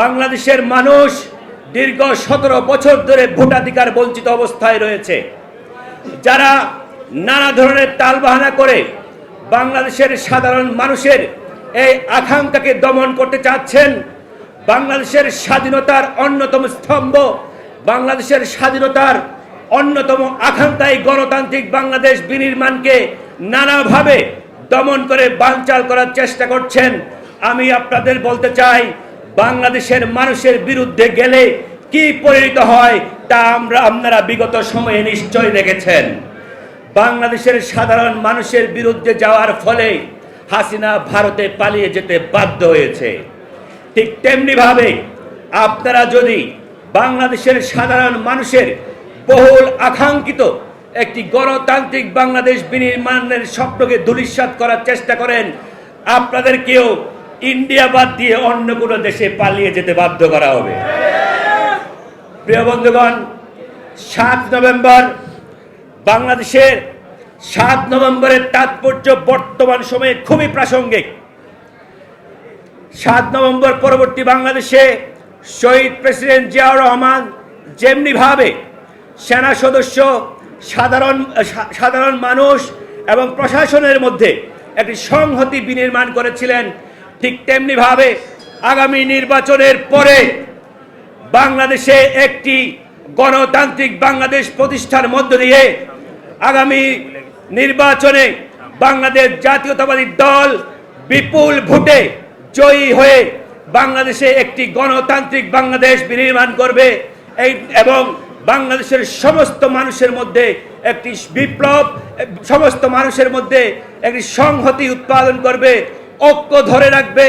বাংলাদেশের মানুষ দীর্ঘ সতেরো বছর ধরে ভোটাধিকার বঞ্চিত অবস্থায় রয়েছে। যারা নানা ধরনের তালবাহানা করে বাংলাদেশের সাধারণ মানুষের এই আকাঙ্ক্ষাকে দমন করতে চাচ্ছেন, বাংলাদেশের স্বাধীনতার অন্যতম স্তম্ভ, বাংলাদেশের স্বাধীনতার অন্যতম আকাঙ্ক্ষায় গণতান্ত্রিক বাংলাদেশ বিনির্মাণকে নানাভাবে দমন করে বানচাল করার চেষ্টা করছেন। আমি আপনাদের বলতে চাই বাংলাদেশের মানুষের বিরুদ্ধে গেলে কি পরিণত হয় তা আমরা আপনারা বিগত সময়ে নিশ্চয় দেখেছেন। বাংলাদেশের সাধারণ মানুষের বিরুদ্ধে যাওয়ার ফলে হাসিনা ভারতে পালিয়ে যেতে বাধ্য হয়েছে। ঠিক তেমনিভাবে আপনারা যদি বাংলাদেশের সাধারণ মানুষের বহুল আকাঙ্ক্ষিত একটি গণতান্ত্রিক বাংলাদেশ বিনির্মাণের স্বপ্নকে ধূলিসাৎ করার চেষ্টা করেন, আপনাদেরকেও ইন্ডিয়া বাদ দিয়ে অন্য কোনো দেশে পালিয়ে যেতে বাধ্য করা হবে। প্রিয় বন্ধুগণ, সাত নভেম্বর বাংলাদেশের সাত নভেম্বরের তাৎপর্য বর্তমান সময়ে খুবই প্রাসঙ্গিক। সাত নভেম্বর পরবর্তী বাংলাদেশে শহীদ প্রেসিডেন্ট জিয়াউর রহমান যেমনিভাবে সেনা সদস্য, সাধারণ সাধারণ মানুষ এবং প্রশাসনের মধ্যে একটি সংহতি বিনির্মাণ করেছিলেন ঠিক তেমনিভাবে আগামী নির্বাচনের পরে বাংলাদেশে একটি গণতান্ত্রিক বাংলাদেশ প্রতিষ্ঠার মধ্য দিয়ে আগামী নির্বাচনে বাংলাদেশ জাতীয়তাবাদী দল বিপুল ভোটে জয়ী হয়ে বাংলাদেশে একটি গণতান্ত্রিক বাংলাদেশ বিনির্মাণ করবে। এই এবং বাংলাদেশের সমস্ত মানুষের মধ্যে একটি বিপ্লব সমস্ত মানুষের মধ্যে একটি সংহতি উৎপাদন করবে। ঐক্য ধরে রাখবে।